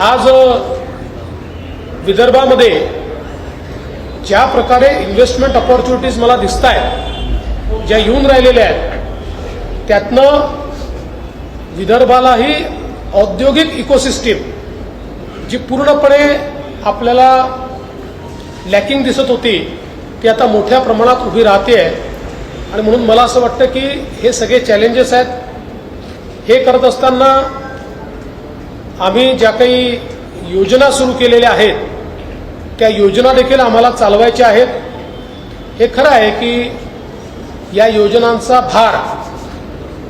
आज विदर्भामध्ये ज्या प्रकारे इन्व्हेस्टमेंट ऑपॉर्च्युनिटीज मला दिसत आहेत ज्या येऊन राहिलेल्या आहेत त्यातनं विदर्भालाही औद्योगिक इकोसिस्टीम जी पूर्णपणे आपल्याला लॅकिंग दिसत होती ती आता मोठ्या प्रमाणात उभी राहते आहे. आणि म्हणून मला असं वाटतं की हे सगळे चॅलेंजेस आहेत. हे करत असताना आम्ही ज्या काही योजना सुरू केलेल्या आहेत त्या योजना देखील आम्हाला चालवायच्या आहेत. हे खरं आहे की या योजनांचा भार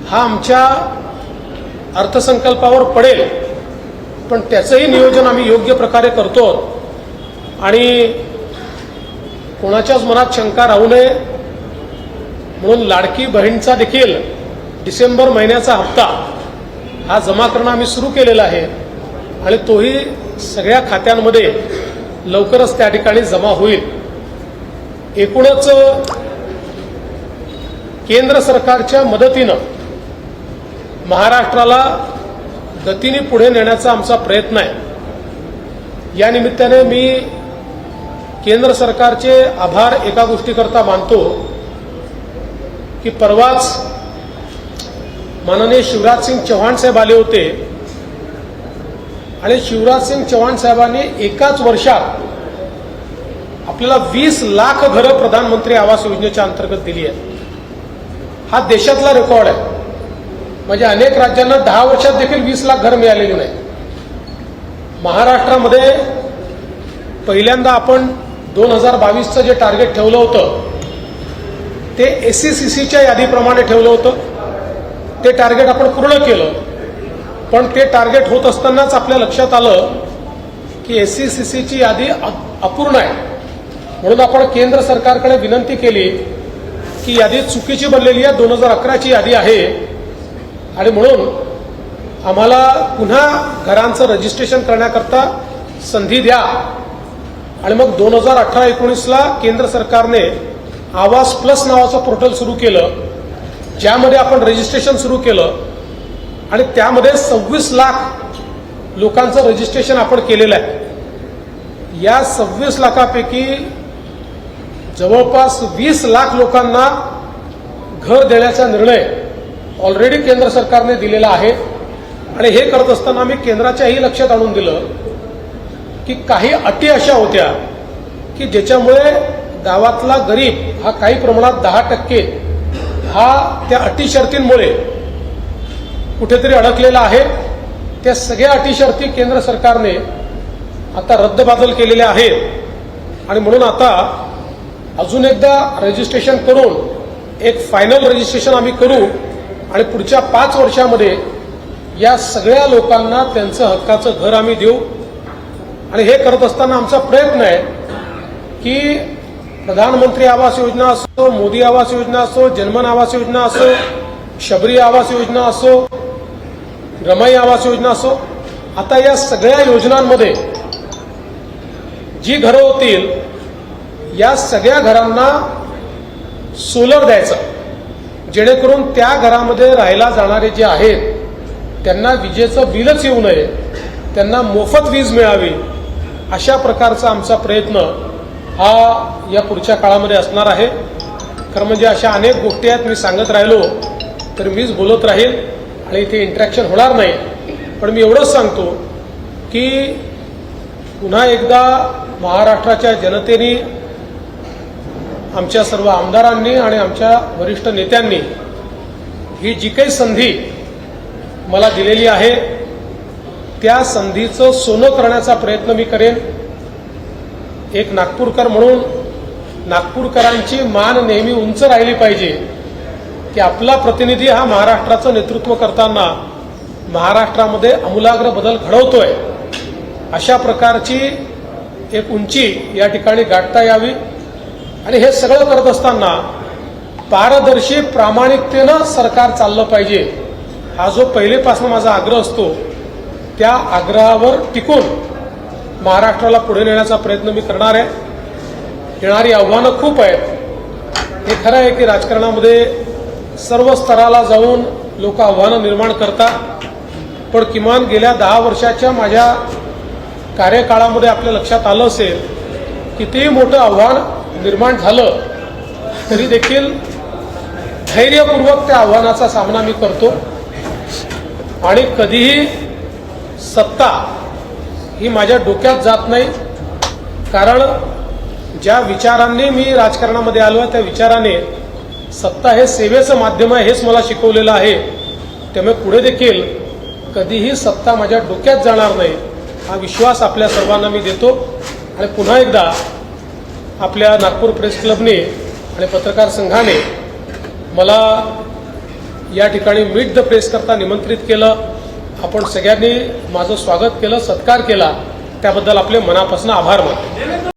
हा आमच्या अर्थसंकल्पावर पडेल पण त्याचंही नियोजन आम्ही योग्य प्रकारे करतो. आणि कोणाच्याच मनात शंका राहू नये. म्हणून लाडकी बहीणचा देखील डिसेंबर महिन्याचा हप्ता हा जमा करणं आम्ही सुरू केलेला आहे. आणि तोही सगळ्या खात्यांमध्ये लवकरच त्या ठिकाणी जमा होईल. एकूणच केंद्र सरकारच्या मदतीनं महाराष्ट्राला गतीने पुढे नेण्याचा आमचा प्रयत्न आहे. या निमित्ताने मी केंद्र सरकारचे आभार एका गोष्टीकरता मानतो की परवाच माननीय शिवराजसिंग चव्हाण साहेब आले होते. आणि शिवराजसिंग चव्हाण साहेबांनी एकाच वर्षात आपल्याला वीस लाख घरं प्रधानमंत्री आवास योजनेच्या अंतर्गत दिली आहेत. हा देशातला रेकॉर्ड आहे. म्हणजे अनेक राज्यांना दहा वर्षात देखील वीस लाख घरं मिळालेली नाही महाराष्ट्रामध्ये पहिल्यांदा आपण दोन हजार बावीसचं जे टार्गेट ठेवलं होतं ते एस सी सी सीच्या यादीप्रमाणे ठेवलं होतं. ते टार्गेट आपण पूर्ण केलं. पण ते टार्गेट होत असतानाच आपल्या लक्षात आलं की एस सी सी सीची यादी अपूर्ण आहे. म्हणून आपण केंद्र सरकारकडे विनंती केली की यादी चुकीची बनलेली आहे दोन हजार अकराची यादी आहे. आणि म्हणून आम्हाला पुन्हा घरांचं रजिस्ट्रेशन करण्याकरता संधी द्या. आणि मग दोन हजार अठरा एकोणीसला केंद्र सरकारने आवास प्लस नावाचं पोर्टल सुरू केलं. ज्यामध्ये आपण रजिस्ट्रेशन सुरू केलं आणि त्यामध्ये सव्वीस लाख लोकांचं रजिस्ट्रेशन आपण केलेलं आहे. या सव्वीस लाखापैकी जवळपास वीस लाख लोकांना घर देण्याचा निर्णय ऑलरेडी केंद्र सरकारने दिलेला आहे. आणि हे करत असताना आम्ही केंद्राच्याही लक्षात आणून दिलं की काही अटी अशा होत्या की ज्याच्यामुळे गावातला गरीब हा काही प्रमाणात दहा टक्के हा त्या अटी शर्तींमुळे कुठेतरी अडकलेला आहे. त्या सगळ्या अटी शर्ती केंद्र सरकारने आता रद्दबादल केलेल्या आहेत. आणि म्हणून आता अजून एकदा रजिस्ट्रेशन करून एक फायनल रजिस्ट्रेशन आम्ही करू आणि पुढच्या पाच वर्षामध्ये या सगळ्या लोकांना त्यांचं हक्काचं घर आम्ही देऊ. आणि हे करत असताना आमचा प्रयत्न आहे की प्रधानमंत्री आवास योजना असो मोदी आवास योजना असो जनमन आवास योजना असो शबरी आवास योजना असो रमाई आवास योजना असो आता या सगळ्या योजनांमध्ये जी घरं होतील या सगळ्या घरांना सोलर द्यायचं. जेणेकरून त्या घरामध्ये राहायला जाणारे जे आहेत त्यांना विजेचं बिलच येऊ नये त्यांना मोफत वीज मिळावी अशा प्रकारचा आमचा प्रयत्न हा या पुढच्या काळामध्ये असणार आहे. खरं म्हणजे अशा अनेक गोष्टी आहेत मी सांगत राहिलो तर मीच बोलत राहील आणि इथे इंटरॅक्शन होणार नाही. पण मी एवढंच सांगतो की पुन्हा एकदा महाराष्ट्राच्या जनतेने आमच्या सर्व आमदारांनी आणि आमच्या वरिष्ठ नेत्यांनी ही जी काही संधी मला दिलेली आहे त्या संधीचं सोनं करण्याचा प्रयत्न मी करेन. एक नागपूरकर म्हणून नागपूरकरांची मान नेहमी उंच राहिली पाहिजे की आपला प्रतिनिधी हा महाराष्ट्राचं नेतृत्व करताना महाराष्ट्रामध्ये आमूलाग्र बदल घडवतोय. अशा प्रकारची एक उंची या ठिकाणी गाठता यावी. आणि हे सगळं करत असताना पारदर्शी प्रामाणिकतेनं सरकार चाललं पाहिजे. हा जो पहिलेपासून माझा आग्रह असतो त्या आग्रहावर टिकून महाराष्ट्राला पुढे नेण्याचा प्रयत्न मी करणार आहे. येणारी आव्हानं खूप आहेत. हे खरं आहे की राजकारणामध्ये सर्व स्तराला जाऊन लोक आव्हानं निर्माण करतात. पण किमान गेल्या दहा वर्षाच्या माझ्या कार्यकाळामध्ये आपल्या लक्षात आलं असेल कितीही मोठं आव्हान निर्माण झालं तरी देखील धैर्यपूर्वक त्या आव्हानाचा सामना मी करतो. आणि कधीही सत्ता ही माझ्या डोक्यात जात नाही. कारण ज्या विचारांनी मी राजकारणामध्ये आलो आहे त्या विचाराने सत्ता हे सेवेचं माध्यम आहे हेच मला शिकवलेलं आहे. त्यामुळे पुढे देखील कधीही सत्ता माझ्या डोक्यात जाणार नाही हा विश्वास आपल्या सर्वांना मी देतो. आणि पुन्हा एकदा आपल्या नागपूर प्रेस क्लबने आणि पत्रकार संघाने मला या ठिकाणी मीट द प्रेस करता निमंत्रित केलं. आपण सगळ्यांनी माझं स्वागत केलं सत्कार केला. त्याबद्दल आपले मनापासून आभार मानतो.